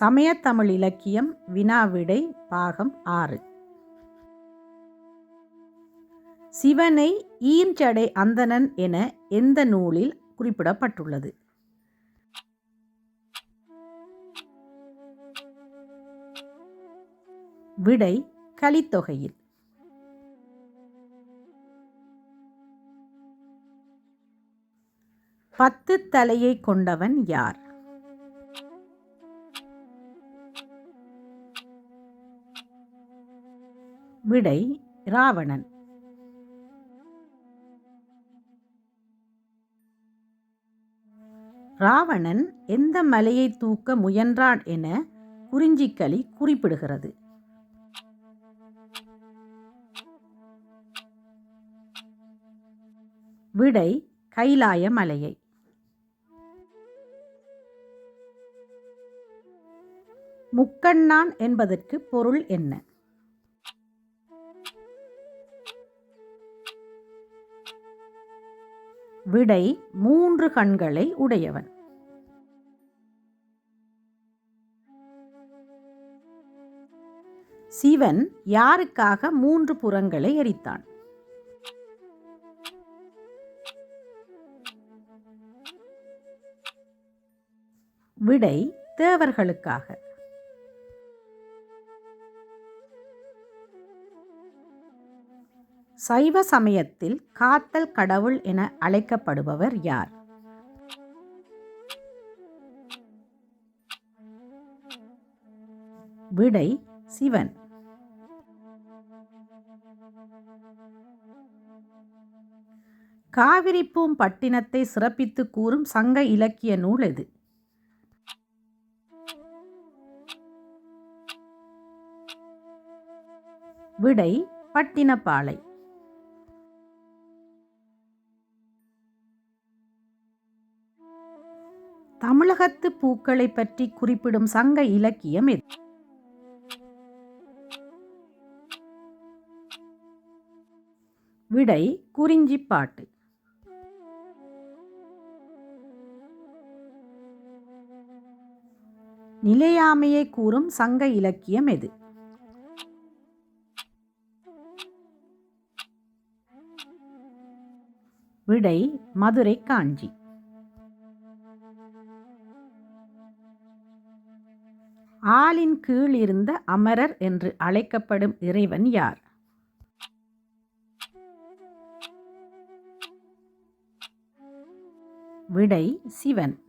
சமயத்தமிழ் இலக்கியம் வினாவிடை பாகம் ஆறு. சிவனை ஈஞ்சடை அந்தணன் என எந்த நூலில் குறிப்பிடப்பட்டுள்ளது? விடை கலித்தொகையில். பத்து தலையை கொண்டவன் யார்? விடை ராவணன். ராவணன் எந்த மலையை தூக்க முயன்றான் என குறிஞ்சிக்களி குறிப்பிடுகிறது. விடை கைலாய மலையை. முக்கண்ணான் என்பதற்கு பொருள் என்ன? விடை மூன்று கண்களை உடையவன். சிவன் யாருக்காக மூன்று புறங்களை எரித்தான்? விடை தேவர்களுக்காக. சைவ சமயத்தில் காத்தல் கடவுள் என அழைக்கப்படுபவர் யார்? விடை சிவன். காவிரிப்பூம் பட்டினத்தை சிறப்பித்து கூறும் சங்க இலக்கிய நூல் எது? விடை பட்டினப்பாலை. தமிழகத்து பூக்களை பற்றி குறிப்பிடும் சங்க இலக்கியம் எது? விடை குறிஞ்சிப்பாட்டு நிலையாமையை கூறும் சங்க இலக்கியம் எது? விடை மதுரை காஞ்சி. ஆளின் கீழ் இருந்த அமரர் என்று அழைக்கப்படும் இறைவன் யார்? விடை சிவன்.